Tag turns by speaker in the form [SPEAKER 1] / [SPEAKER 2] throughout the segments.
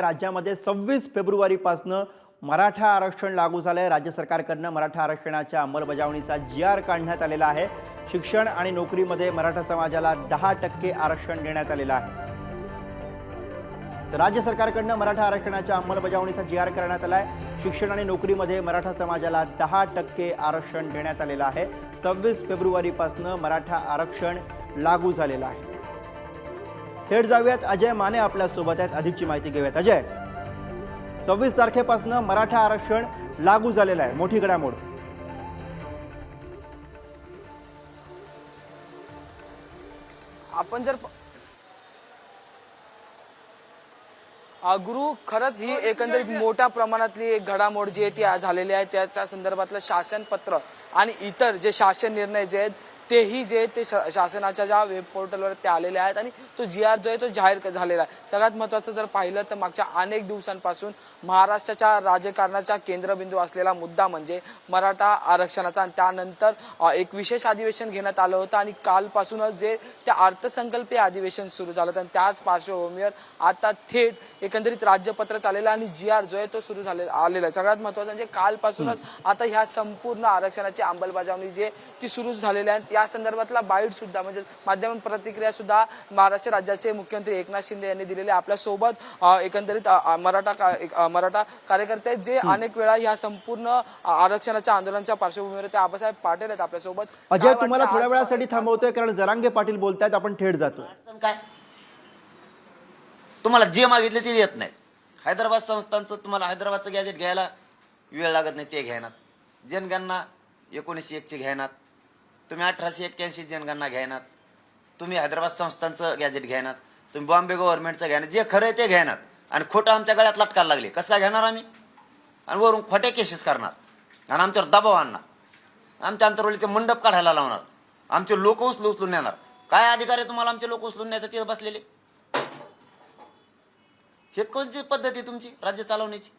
[SPEAKER 1] राज्यामध्ये सव्वीस फेब्रुवारीपासनं मराठा आरक्षण लागू झालं आहे राज्य सरकारकडनं मराठा आरक्षणाच्या अंमलबजावणीचा जी आर काढण्यात आलेला आहे. शिक्षण आणि नोकरीमध्ये मराठा समाजाला दहा टक्के आरक्षण देण्यात आलेलं आहे. तर राज्य सरकारकडनं मराठा आरक्षणाच्या अंमलबजावणीचा जी आर करण्यात आला आहे शिक्षण आणि नोकरीमध्ये मराठा समाजाला दहा टक्के आरक्षण देण्यात आलेलं आहे. सव्वीस फेब्रुवारीपासनं मराठा आरक्षण लागू झालेलं आहे. थेट जाऊयात. अजय माने आपल्यासोबत आहेत. अधिकची माहिती घेऊयात. अजय सव्वीस तारखेपासून मराठा आरक्षण लागू झालेलं आहे. मोठी घडामोड.
[SPEAKER 2] आपण जर गुरु खरंच ही एकंदरीत मोठ्या प्रमाणातली एक घडामोड जी आहे ती झालेली आहे. त्या त्या संदर्भातलं शासन पत्र आणि इतर जे शासन निर्णय जे आहेत तेही जे ते शा- शासनाच्या ज्या वेब पोर्टलवर ते आलेले आहेत आणि तो जी आर जो आहे तो जाहीर झालेला आहे. सगळ्यात महत्त्वाचं जर पाहिलं तर मागच्या अनेक दिवसांपासून महाराष्ट्राच्या राजकारणाचा केंद्रबिंदू असलेला मुद्दा म्हणजे मराठा आरक्षणाचा आणि त्यानंतर एक विशेष अधिवेशन घेण्यात आलं होतं आणि कालपासूनच जे ते अर्थसंकल्पीय अधिवेशन सुरू झालं होतं आणि त्याच पार्श्वभूमीवर आता थेट एकंदरीत राज्यपत्र चाललेलं आणि जी आर जो आहे तो सुरू झालेला आलेला आहे. सगळ्यात महत्त्वाचं म्हणजे कालपासूनच आता ह्या संपूर्ण आरक्षणाची अंमलबजावणी जी ती सुरू झालेली आहे या संदर्भातला बाईट सुद्धा म्हणजे माध्यम प्रतिक्रिया सुद्धा महाराष्ट्र राज्याचे मुख्यमंत्री एकनाथ शिंदे यांनी दिलेले आपल्यासोबत एकंदरीत मराठा मराठा कार्यकर्ते आहेत, जे अनेक वेळा ह्या संपूर्ण आरक्षणाच्या आंदोलनाच्या पार्श्वभूमीवर ते आबासाहेब पाटील आहेत आपल्यासोबत.
[SPEAKER 1] अजय तुम्हाला थोड्या वेळासाठी थांबवतोय कारण जरांगे पाटील बोलतायत आपण थेट जातो
[SPEAKER 3] काय? तुम्हाला जे मागितले ते देत नाही हैदराबाद संस्थांचं तुम्हाला हैदराबादचं गॅजेट घ्यायला वेळ लागत नाही ते घ्यायनात जनगणना एकोणीसशे एकचे घ्यायनात तुम्ही अठराशे एक्क्याऐंशी जनगणना घ्यायनात तुम्ही हैदराबाद संस्थांचं गॅजेट घ्यायनात तुम्ही बॉम्बे गव्हर्नमेंटचं घ्यायनात जे खरं आहे ते घ्यायनात आणि खोटं आमच्या गळ्यात लटकायला लागले. कसं काय घेणार आम्ही? आणि वरून खोटे केसेस करणार. आणि आमच्यावर दबाव आणणार. आमच्या अंतरवलीचे मंडप काढायला लावणार. आमचे लोक उचलू उचलून नेणार. काय अधिकार आहे तुम्हाला आमचे लोक उचलून न्यायचं तिथं बसलेले? हे कोणती पद्धती आहे तुमची राज्य चालवण्याची?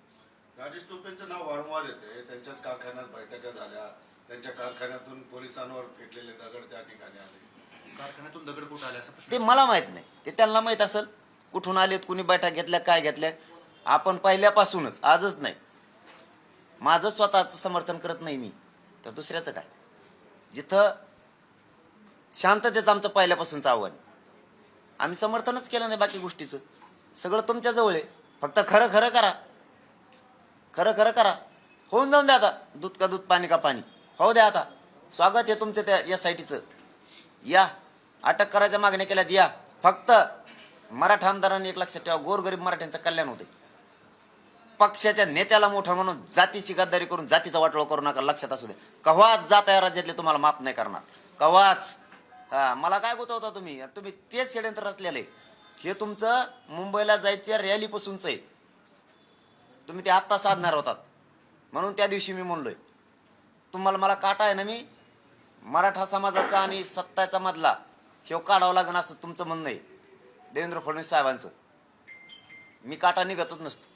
[SPEAKER 4] राजेश टोपेंचं नाव वारंवार येते त्यांच्यात कारखान्यात बैठका झाल्या. त्यांच्या कारखान्यातून पोलिसांवर फेकलेले दगड त्या ठिकाणी आले.
[SPEAKER 5] कारखान्यातून दगड कुठं आले असा प्रश्न
[SPEAKER 3] ते मला माहीत नाही. ते त्यांना माहीत असेल. कुठून आलेत कुणी बैठक घेतल्या काय घेतल्या. आपण पहिल्यापासूनच आजच नाही. माझं स्वतःचं समर्थन करत नाही मी. तर दुसऱ्याचं काय? जिथं शांततेचं आमचं पहिल्यापासूनचं आव्हान आहे. आम्ही समर्थनच केलं नाही बाकी गोष्टीचं. सगळं तुमच्या जवळ आहे. फक्त खरं खरं करा. खरं खरं करा. होऊन जाऊन द्या आता. दूध का दूध पाणी का पाणी. हो द्या आता. स्वागत आहे तुमचं त्या एस आय टीचं या. अटक करायच्या मागण्या केल्यात. या. फक्त मराठा आमदारांनी एक लक्षात ठेवा गोरगरीब मराठ्यांचं कल्याण होते पक्षाच्या नेत्याला मोठं म्हणून जातीची गद्दारी करून जातीचा वाटोळ करू नका लक्षात असू दे. कव्हाच जात या राज्यातले तुम्हाला माफ नाही करणार. कव्हाच हा, मला काय गोतवता तुम्ही? तुम्ही तेच षडयंत्र रचलेले. आहे हे तुमचं मुंबईला जायच्या रॅलीपासूनच आहे. तुम्ही ते आत्ता साधणार होतात. म्हणून त्या दिवशी मी म्हणलोय. तुम्हाला मला काटा आहे ना मी? मराठा समाजाचा आणि सत्ताचा मधला हे काढावं लागेल असं तुमचं म्हणणं आहे. देवेंद्र फडणवीस साहेबांचं. मी काटा निघतच नसतो.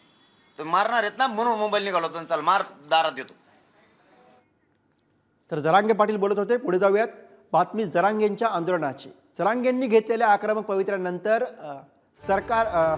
[SPEAKER 3] तर मारणार आहेत ना म्हणून मोबाईल निघालो चल मार दारात देतो
[SPEAKER 1] तर जरांगे पाटील बोलत होते पुढे जाऊयात. बातमी जरांगेंच्या आंदोलनाची. जरांगेंनी घेतलेल्या आक्रमक पवित्र्यानंतर सरकार आ...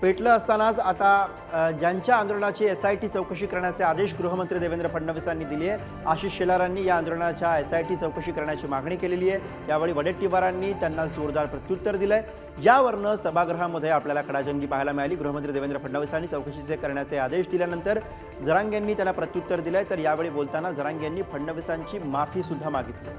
[SPEAKER 1] पेटलं असतानाच आता ज्यांच्या आंदोलनाची एस आय टी चौकशी करण्याचे आदेश गृहमंत्री देवेंद्र फडणवीसांनी दिले आहे आशिष शेलारांनी या आंदोलनाच्या एस आय टी चौकशी करण्याची मागणी केलेली आहे. यावेळी वडेट्टीवारांनी त्यांना जोरदार प्रत्युत्तर दिलंय. यावरनं सभागृहामध्ये आपल्याला कडाजंगी पाहायला मिळाली. गृहमंत्री देवेंद्र फडणवीसांनी चौकशीचे करण्याचे आदेश दिल्यानंतर जरांगेंनी त्याला प्रत्युत्तर दिलंय. तर यावेळी बोलताना जरांगेंनी फडणवीसांची माफी सुद्धा मागितली.